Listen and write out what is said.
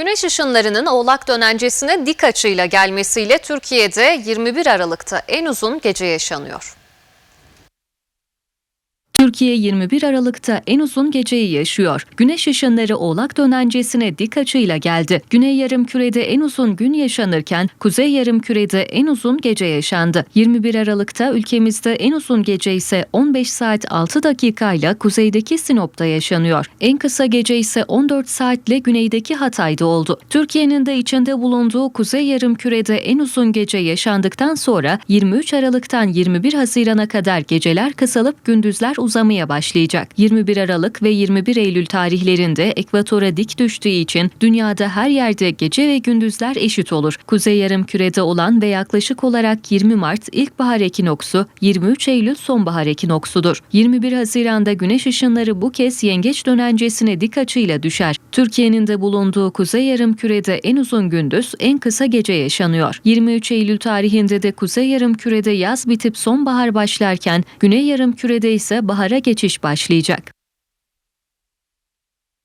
Güneş ışınlarının oğlak dönencesine dik açıyla gelmesiyle Türkiye'de 21 Aralık'ta en uzun gece yaşanıyor. Türkiye 21 Aralık'ta en uzun geceyi yaşıyor. Güneş ışınları Oğlak dönencesine dik açıyla geldi. Güney yarımkürede en uzun gün yaşanırken Kuzey yarımkürede en uzun gece yaşandı. 21 Aralık'ta ülkemizde en uzun gece ise 15 saat 6 dakikayla kuzeydeki Sinop'ta yaşanıyor. En kısa gece ise 14 saatle güneydeki Hatay'da oldu. Türkiye'nin de içinde bulunduğu Kuzey yarımkürede en uzun gece yaşandıktan sonra 23 Aralık'tan 21 Haziran'a kadar geceler kısalıp gündüzler uzamaya başlayacak. 21 Aralık ve 21 Eylül tarihlerinde ekvatora dik düştüğü için dünyada her yerde gece ve gündüzler eşit olur. Kuzey yarımkürede olan ve yaklaşık olarak 20 Mart ilkbahar ekinoksu, 23 Eylül sonbahar ekinoksudur. 21 Haziran'da güneş ışınları bu kez yengeç dönencesine dik açıyla düşer. Türkiye'nin de bulunduğu kuzey yarımkürede en uzun gündüz, en kısa gece yaşanıyor. 23 Eylül tarihinde de kuzey yarımkürede yaz bitip sonbahar başlarken güney yarımkürede ise bahara geçiş başlayacak.